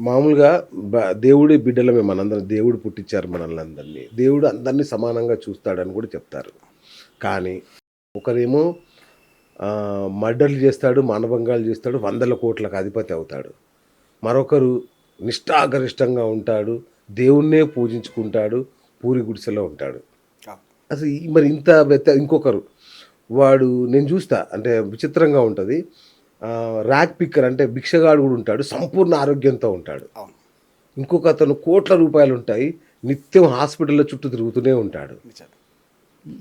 మామూలుగా బ- దేవుడి బిడ్డలమే మనందరం దేవుడు పుట్టించారు మనల్ని అందరినీ. దేవుడు అందరినీ సమానంగా చూస్తాడని కూడా చెప్తారు. కానీ ఒకరేమో మర్డర్లు చేస్తాడు మానభంగాలు చేస్తాడు వందల కోట్లకు అధిపతి అవుతాడు. మరొకరు నిష్ఠాగరిష్టంగా ఉంటాడు దేవుణ్ణే పూజించుకుంటాడు పూరి గుడిసెలో ఉంటాడు. అసలు ఈ- మరి ఇంత వ్యత్య ఇంకొకరు వాడు నేను చూస్తా అంటే విచిత్రంగా ఉంటుంది. ర్యాక్ పిక్కర్ అంటే భిక్షగాడు కూడా ఉంటాడు సంపూర్ణ ఆరోగ్యంతో ఉంటాడు. అవును. ఇంకొక అతను కోట్ల రూపాయలు ఉంటాయి నిత్యం హాస్పిటల్లో చుట్టూ తిరుగుతూనే ఉంటాడు.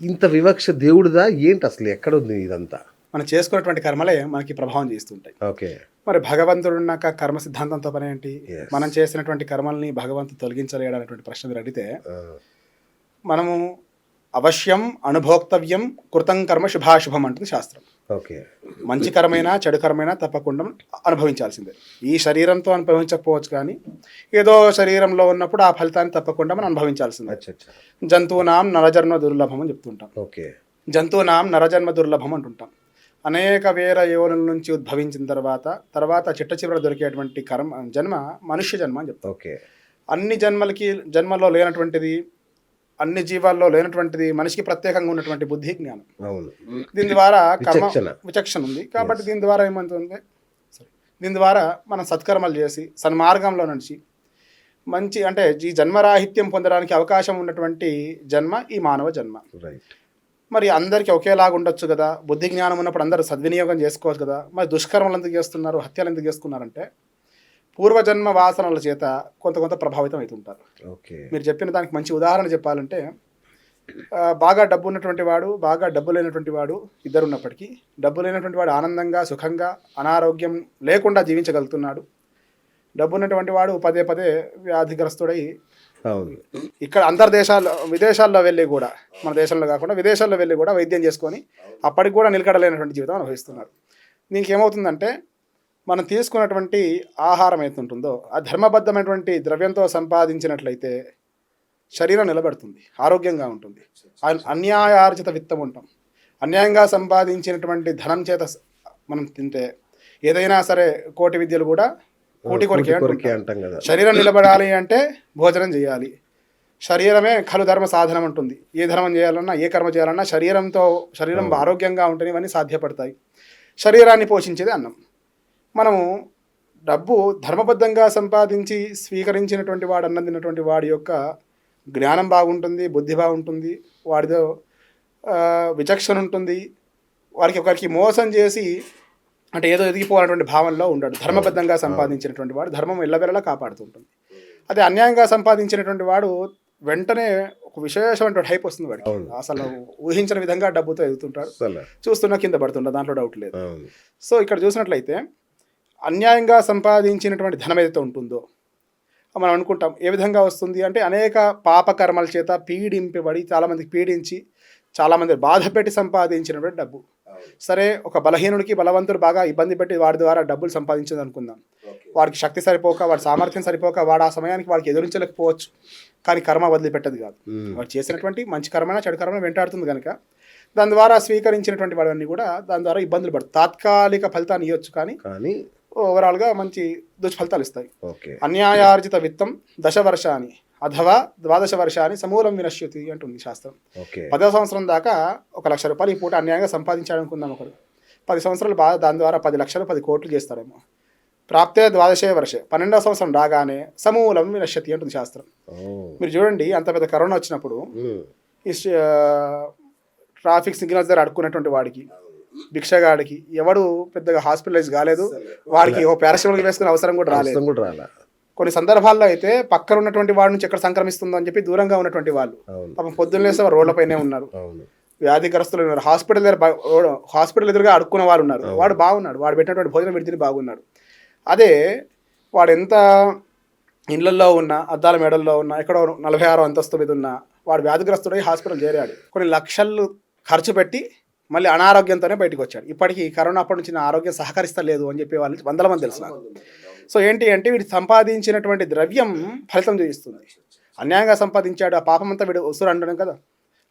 ఇంత వివక్ష దేవుడిదా? ఏంటి అసలు ఎక్కడ ఉంది ఇదంతా? మనం చేసుకున్నటువంటి కర్మలే మనకి ప్రభావం చేస్తుంటాయి. ఓకే. మరి భగవంతుడు ఉన్నాక కర్మ సిద్ధాంతంతో పని ఏంటి. మనం చేసినటువంటి కర్మల్ని భగవంతుడు తొలగించలేడు అనేటువంటి ప్రశ్న మీరు అడిగితే మనము అవశ్యం అనుభోక్తవ్యం కృతం కర్మ శుభాశుభం అంటుంది శాస్త్రం. ఓకే. మంచి కర్మైనా చెడు కర్మైనా తప్పకుండా అనుభవించాల్సిందే. ఈ శరీరంతో అనుభవించకపోవచ్చు కానీ ఏదో శరీరంలో ఉన్నప్పుడు ఆ ఫలితాన్ని తప్పకుండా మనం అనుభవించాల్సిందే. జంతువునాం నరజన్మ దుర్లభం అని చెప్తుంటాం. ఓకే. జంతువునాం నరజన్మ దుర్లభం అంటుంటాం. అనేక వేల యోనుల నుంచి ఉద్భవించిన తర్వాత తర్వాత చిట్ట చివర దొరికేటువంటి కర్మ జన్మ మనుష్య జన్మ అని చెప్తాం. ఓకే. అన్ని జన్మలకి జన్మల్లో లేనటువంటిది అన్ని జీవాల్లో లేనటువంటిది మనిషికి ప్రత్యేకంగా ఉన్నటువంటి బుద్ధి జ్ఞానం. దీని ద్వారా కర్మ విచక్షణ. ఉంది. కాబట్టి దీని ద్వారా ఏమవుతుంది. దీని ద్వారా మనం సత్కర్మలు చేసి సన్మార్గంలో నడిచి మంచి అంటే ఈ జన్మరాహిత్యం పొందడానికి అవకాశం ఉన్నటువంటి జన్మ ఈ మానవ జన్మ. రైట్ మరి అందరికీ ఒకేలాగా ఉండొచ్చు కదా? బుద్ధి జ్ఞానం ఉన్నప్పుడు అందరూ సద్వినియోగం చేసుకోవచ్చు కదా? మరి దుష్కర్మలు ఎందుకు చేస్తున్నారు? హత్యలు ఎందుకు చేసుకున్నారంటే పూర్వజన్మ వాసనల చేత కొంత కొంత ప్రభావితం అవుతుంటారు. ఓకే. మీరు చెప్పిన దానికి మంచి ఉదాహరణ చెప్పాలంటే బాగా డబ్బు ఉన్నటువంటి వాడు బాగా డబ్బు లేనటువంటి వాడు ఇద్దరు ఉన్నప్పటికీ డబ్బు లేనటువంటి వాడు ఆనందంగా సుఖంగా అనారోగ్యం లేకుండా జీవించగలుగుతున్నాడు. డబ్బు ఉన్నటువంటి వాడు పదే పదే వ్యాధిగ్రస్తుడై ఇక్కడ అంతర్దేశాల్లో విదేశాల్లో వెళ్ళి కూడా మన దేశంలో కాకుండా విదేశాల్లో వెళ్ళి కూడా వైద్యం చేసుకొని అప్పటికి కూడా నిలకడలేనటువంటి జీవితం అనుభవిస్తున్నారు. దీనికి ఏమవుతుందంటే మనం తీసుకున్నటువంటి ఆహారం ఉంటుందో ఆ ధర్మబద్ధమైనటువంటి ద్రవ్యంతో సంపాదించినట్లయితే శరీరం నిలబడుతుంది ఆరోగ్యంగా ఉంటుంది. అన్- అన్యాయార్జిత విత్తం ఉంటాం. అన్యాయంగా సంపాదించినటువంటి ధనం చేత మనం తింటే ఏదైనా సరే కోటి విద్యలు కూడా కోటి కొరికే. అంటాం కదా. శరీరం నిలబడాలి అంటే భోజనం చేయాలి. శరీరమే ఖలు ధర్మ సాధనం ఉంటుంది. ఏ ధర్మం చేయాలన్నా ఏ కర్మ చేయాలన్నా శరీరంతో శరీరం ఆరోగ్యంగా ఉంటేనే ఇవన్నీ సాధ్యపడతాయి. శరీరాన్ని పోషించేది అన్నం. మనము డబ్బు ధర్మబద్ధంగా సంపాదించి స్వీకరించినటువంటి వాడు అన్నం తిన్నటువంటి వాడి యొక్క జ్ఞానం బాగుంటుంది బుద్ధి బాగుంటుంది వాడితో విచక్షణ ఉంటుంది వారికి ఒకరికి మోసం చేసి అంటే ఏదో ఎదిగిపోవాలన్నటువంటి భావనలో ఉండడు. ధర్మబద్ధంగా సంపాదించినటువంటి వాడు ధర్మం ఎల్లవెల్లలా కాపాడుతుంటుంది. అదే అన్యాయంగా సంపాదించినటువంటి వాడు వెంటనే ఒక విశేషమైనటువంటి హైప్ వస్తుంది వాడికి. అసలు ఊహించిన విధంగా డబ్బుతో ఎదుగుతుంటాడు. చూస్తున్నా కింద పడుతుంటాడు దాంట్లో డౌట్ లేదు. సో ఇక్కడ చూసినట్లయితే అన్యాయంగా సంపాదించినటువంటి ధనం ఏదైతే ఉంటుందో మనం అనుకుంటాం ఏ విధంగా వస్తుంది అంటే అనేక పాపకర్మల చేత పీడింపబడి చాలామందికి పీడించి చాలామంది బాధ పెట్టి సంపాదించినటువంటి డబ్బు. సరే ఒక బలహీనుడికి బలవంతుడు బాగా ఇబ్బంది పెట్టి వాడి ద్వారా డబ్బులు సంపాదించింది అనుకుందాం. వాడికి శక్తి సరిపోక వాడి సామర్థ్యం సరిపోక వాడు ఆ సమయానికి వాడికి ఎదురించలేకపోవచ్చు. కానీ కర్మ వదిలిపెట్టదు కాదు. వాడు చేసినటువంటి మంచి కర్మైనా చెడు కర్మ వెంటాడుతుంది కనుక దాని ద్వారా స్వీకరించినటువంటి వాడన్నీ కూడా దాని ద్వారా ఇబ్బందులు పడతాయి. తాత్కాలిక ఫలితాన్ని ఇవ్వచ్చు కానీ కానీ ఓవరాల్గా మంచి దుష్ఫలితాలు ఇస్తాయి. అన్యాయార్జిత విత్తం దశ వర్షాన్ని అథవా ద్వాదశ వర్షాన్ని సమూలం వినశ్యతి అంటుంది శాస్త్రం. ఓకే. పదో సంవత్సరం దాకా ఒక లక్ష రూపాయలు ఈ పూట అన్యాయంగా సంపాదించాడు అనుకుందాం ఒకడు. పది సంవత్సరాలు బాగా దాని ద్వారా పది లక్షలు పది కోట్లు చేస్తాడేమో. ప్రాప్తే ద్వాదశే వర్షే. పన్నెండవ సంవత్సరం రాగానే సమూలం వినశ్యతి అంటుంది శాస్త్రం. మీరు చూడండి అంత పెద్ద కరోనా వచ్చినప్పుడు. ఈ ట్రాఫిక్ సిగ్నల్స్ దగ్గర అడుక్కున్నటువంటి వాడికి భిక్షగాడికి. ఎవడు పెద్దగా హాస్పిటలైజ్ కాలేదు వాడికి ఓ పారాసిటమాల్ వేసుకునే అవసరం కూడా రాలేదు. అవసరం కూడా రాలా. కొన్ని సందర్భాల్లో అయితే పక్కన ఉన్నటువంటి వాడి నుంచి ఎక్కడ సంక్రమిస్తుందో అని చెప్పి దూరంగా ఉన్నటువంటి వాళ్ళు పాపం పొద్దున్న లేస్తే రోడ్లపైనే ఉన్నారు. వ్యాధిగ్రస్తులు ఉన్నారు. హాస్పిటల్ దగ్గర హాస్పిటల్ ఎదురుగా అడుక్కున్న వారు ఉన్నారు. వాడు బాగున్నాడు. వాడు పెట్టినటువంటి భోజనం విడిచిని బాగున్నాడు. అదే వాడు ఎంత ఇళ్ళలో ఉన్న అద్దాల మేడల్లో ఉన్న ఎక్కడో నలభై ఆరో అంతస్తు మీద ఉన్న వాడు వ్యాధిగ్రస్తుడై హాస్పిటల్ చేరాడు. కొన్ని లక్షలు ఖర్చు పెట్టి మళ్ళీ అనారోగ్యంతోనే బయటకు వచ్చాడు. ఇప్పటికీ కరోనా అప్పటి నుంచి నా ఆరోగ్యం సహకరిస్తలేదు అని చెప్పి వాళ్ళు వందల మంది తెలుసు నాకు. సో ఏంటి అంటే వీడు సంపాదించినటువంటి ద్రవ్యం ఫలితం చూపిస్తుంది. అన్యాయంగా సంపాదించాడు ఆ పాపమంతా వీడు ఉసురు అనడం కదా.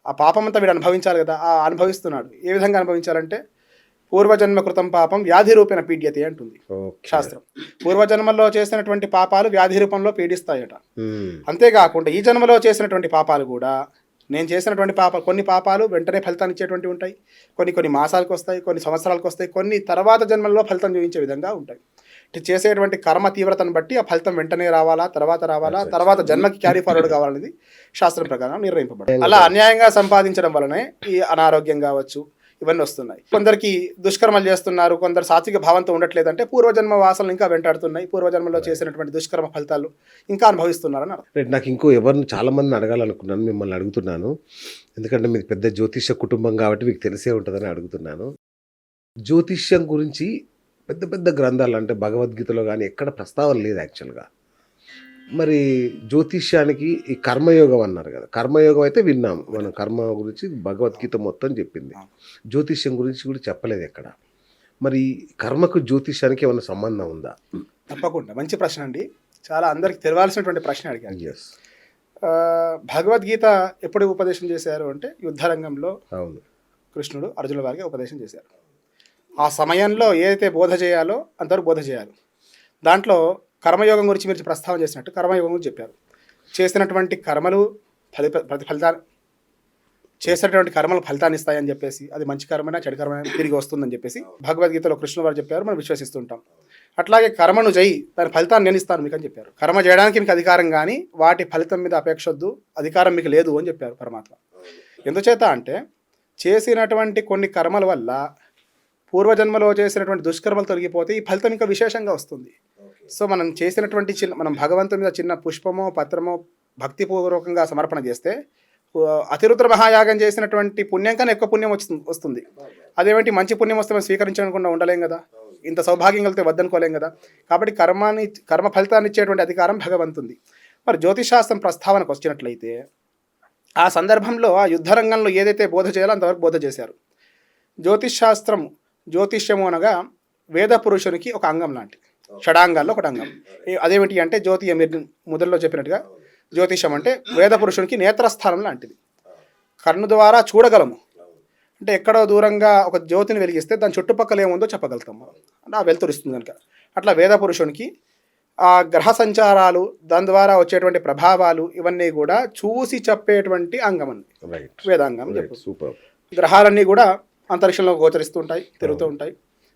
ఆ పాపమంతా వీడు అనుభవించాలి కదా. ఆ అనుభవిస్తున్నాడు. ఏ విధంగా అనుభవించాలంటే పూర్వజన్మ కృతం పాపం వ్యాధి రూపేణ పీడ్యతే అంటుంది శాస్త్రం. పూర్వజన్మల్లో చేసినటువంటి పాపాలు వ్యాధి రూపంలో పీడిస్తాయట. అంతేకాకుండా ఈ జన్మలో చేసినటువంటి పాపాలు కూడా నేను చేసినటువంటి పాప కొన్ని పాపాలు వెంటనే ఫలితాన్ని ఇచ్చేటువంటి ఉంటాయి. కొన్ని కొన్ని మాసాలకు వస్తాయి కొన్ని సంవత్సరాలకు వస్తాయి కొన్ని తర్వాత జన్మల్లో ఫలితం చూపించే విధంగా ఉంటాయి. చేసేటువంటి కర్మ తీవ్రతను బట్టి ఆ ఫలితం వెంటనే రావాలా తర్వాత రావాలా తర్వాత జన్మకి క్యారీ ఫార్వర్డ్ కావాలనేది శాస్త్రం ప్రకారం నిర్ణయింపబడింది. అలా అన్యాయంగా సంపాదించడం వలనే ఈ అనారోగ్యం కావచ్చు ఇవన్నీ వస్తున్నాయి. కొందరికి దుష్కర్మలు చేస్తున్నారు కొందరు సాత్విక భావంతో ఉండట్లేదంటే పూర్వజన్మ వాసనలు ఇంకా వెంటాడుతున్నాయి. పూర్వజన్మలో చేసినటువంటి దుష్కర్మ ఫలితాలు ఇంకా అనుభవిస్తున్నారని. రైట్ నాకు ఇంకో ఎవరిని చాలా మందిని అడగాలనుకున్నాను మిమ్మల్ని అడుగుతున్నాను. ఎందుకంటే మీది పెద్ద జ్యోతిష్య కుటుంబం కాబట్టి మీకు తెలిసే ఉంటుందని అడుగుతున్నాను. జ్యోతిష్యం గురించి పెద్ద పెద్ద గ్రంథాలు అంటే భగవద్గీతలో కానీ ఎక్కడ ప్రస్తావన లేదు యాక్చువల్గా. మరి జ్యోతిష్యానికి ఈ కర్మయోగం అన్నారు కదా. కర్మయోగం అయితే విన్నాం. మనం కర్మ గురించి భగవద్గీత మొత్తం చెప్పింది. జ్యోతిష్యం గురించి కూడా చెప్పలేదు ఎక్కడ. మరి కర్మకు జ్యోతిష్యానికి ఏమైనా సంబంధం ఉందా? తప్పకుండా. మంచి ప్రశ్న అండి. చాలా అందరికి తెలవాల్సినటువంటి ప్రశ్న అడిగాను ఎస్ భగవద్గీత ఎప్పుడు ఉపదేశం చేశారు అంటే యుద్ధరంగంలో అవును. కృష్ణుడు అర్జునుల వారికి ఉపదేశం చేశారు. ఆ సమయంలో ఏదైతే బోధ చేయాలో అంతవరకు బోధ చేయాలి. దాంట్లో కర్మయోగం గురించి మీరు ప్రస్తావన చేసినట్టు కర్మయోగం గురించి చెప్పారు. చేసినటువంటి కర్మలు ఫలి ప్రతి చేసినటువంటి కర్మలు ఫలితాన్ని ఇస్తాయని చెప్పేసి అది మంచి కర్మైనా చెడు కర్మైనా తిరిగి వస్తుందని చెప్పేసి భగవద్గీతలో కృష్ణుల వారు చెప్పారు మనం విశ్వసిస్తుంటాం అట్లాగే కర్మను చేయి దాని ఫలితాన్ని నేను ఇస్తాను మీకు అని చెప్పారు. కర్మ చేయడానికి మీకు అధికారం కానీ వాటి ఫలితం మీద అపేక్ష వద్దు అధికారం మీకు లేదు అని చెప్పారు పరమాత్మ. ఎందుచేత అంటే చేసినటువంటి కొన్ని కర్మల వల్ల పూర్వజన్మలో చేసినటువంటి దుష్కర్మలు తొలగిపోతే ఈ ఫలితం ఇంకా విశేషంగా వస్తుంది. సో మనం చేసినటువంటి చిన్న మనం భగవంతుని మీద చిన్న పుష్పమో పత్రమో భక్తిపూర్వకంగా సమర్పణ చేస్తే అతిరుద్ర మహాయాగం చేసినటువంటి పుణ్యం కన్నా ఎక్కువ పుణ్యం వస్తుంది వస్తుంది. అదేమిటి మంచి పుణ్యం వస్తే మనం స్వీకరించకుండా ఉండలేం కదా. ఇంత సౌభాగ్యం కలిగితే వద్దనుకోలేం కదా. కాబట్టి కర్మాన్ని కర్మ ఫలితాన్ని ఇచ్చేటువంటి అధికారం భగవంతుంది. మరి జ్యోతిషాస్త్రం ప్రస్తావనకు వచ్చినట్లయితే ఆ సందర్భంలో ఆ యుద్ధరంగంలో ఏదైతే బోధ చేయాలో అంతవరకు బోధ చేశారు. జ్యోతిష్ శాస్త్రం జ్యోతిష్యము అనగా వేద పురుషునికి ఒక అంగం లాంటిది. షడాంగాల్లో ఒకటి అంగం అదేమిటి అంటే జ్యోతి మీరు మొదల్లో చెప్పినట్టుగా జ్యోతిషం అంటే వేద పురుషునికి నేత్రస్థానం లాంటిది. కన్ను ద్వారా చూడగలము. అంటే ఎక్కడో దూరంగా ఒక జ్యోతిని వెలిగిస్తే దాని చుట్టుపక్కల ఏముందో చెప్పగలుగుతాం మనం అంటే ఆ వెలుతురిస్తుంది కనుక. అట్లా వేద పురుషునికి ఆ గ్రహ సంచారాలు దాని ద్వారా వచ్చేటువంటి ప్రభావాలు ఇవన్నీ కూడా చూసి చెప్పేటువంటి అంగం అండి. వేదాంగం గ్రహాలన్నీ కూడా అంతరిక్షంలో గోచరిస్తూ ఉంటాయి తిరుగుతూ ఉంటాయి.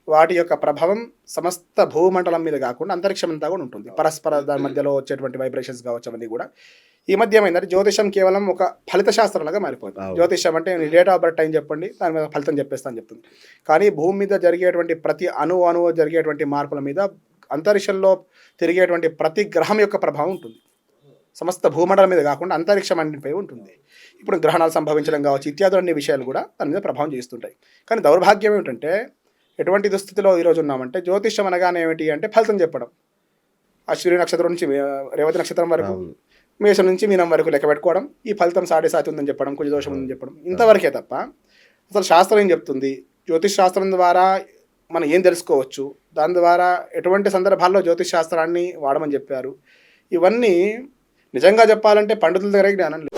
వాటి యొక్క ప్రభావం సమస్త భూమండలం మీద కాకుండా అంతరిక్షం అంతా కూడా ఉంటుంది. పరస్పర దాని మధ్యలో వచ్చేటువంటి వైబ్రేషన్స్ కావచ్చు అవన్నీ కూడా. ఈ మధ్య ఏమైందంటే జ్యోతిషం కేవలం ఒక ఫలిత శాస్త్రంలాగా మారిపోయింది. అవును. జ్యోతిషం అంటే డేట్ ఆఫ్ బర్త్ టైం చెప్పండి దాని మీద ఫలితం చెప్పేస్తా అని చెప్తుంది. కానీ భూమి మీద జరిగేటువంటి ప్రతి అణు అణువు జరిగేటువంటి మార్పుల మీద అంతరిక్షంలో తిరిగేటువంటి ప్రతి గ్రహం యొక్క ప్రభావం ఉంటుంది. సమస్త భూమండలం మీద కాకుండా అంతరిక్షం అన్నిటిపై ఉంటుంది. ఇప్పుడు గ్రహణాలు సంభవించడం కావచ్చు ఇత్యాది అన్ని విషయాలు కూడా దాని మీద ప్రభావం చేస్తుంటాయి కానీ దౌర్భాగ్యం ఏమిటంటే ఎటువంటి దుస్థితిలో ఈరోజు ఉన్నామంటే జ్యోతిష్యం అనగానే ఏమిటి అంటే ఫలితం చెప్పడం. అశ్విని నక్షత్రం నుంచి రేవతి నక్షత్రం వరకు మేషం నుంచి మీనం వరకు లెక్క పెట్టుకోవడం ఈ ఫలితం సాడే సాతి ఉందని చెప్పడం కుజ దోషం ఉందని చెప్పడం ఇంతవరకే తప్ప అసలు శాస్త్రం ఏం చెప్తుంది? జ్యోతిష్ శాస్త్రం ద్వారా మనం ఏం తెలుసుకోవచ్చు? దాని ద్వారా ఎటువంటి సందర్భాల్లో జ్యోతిష్ శాస్త్రాన్ని వాడమని చెప్పారు? ఇవన్నీ నిజంగా చెప్పాలంటే పండితుల దగ్గర జ్ఞానం లేదు.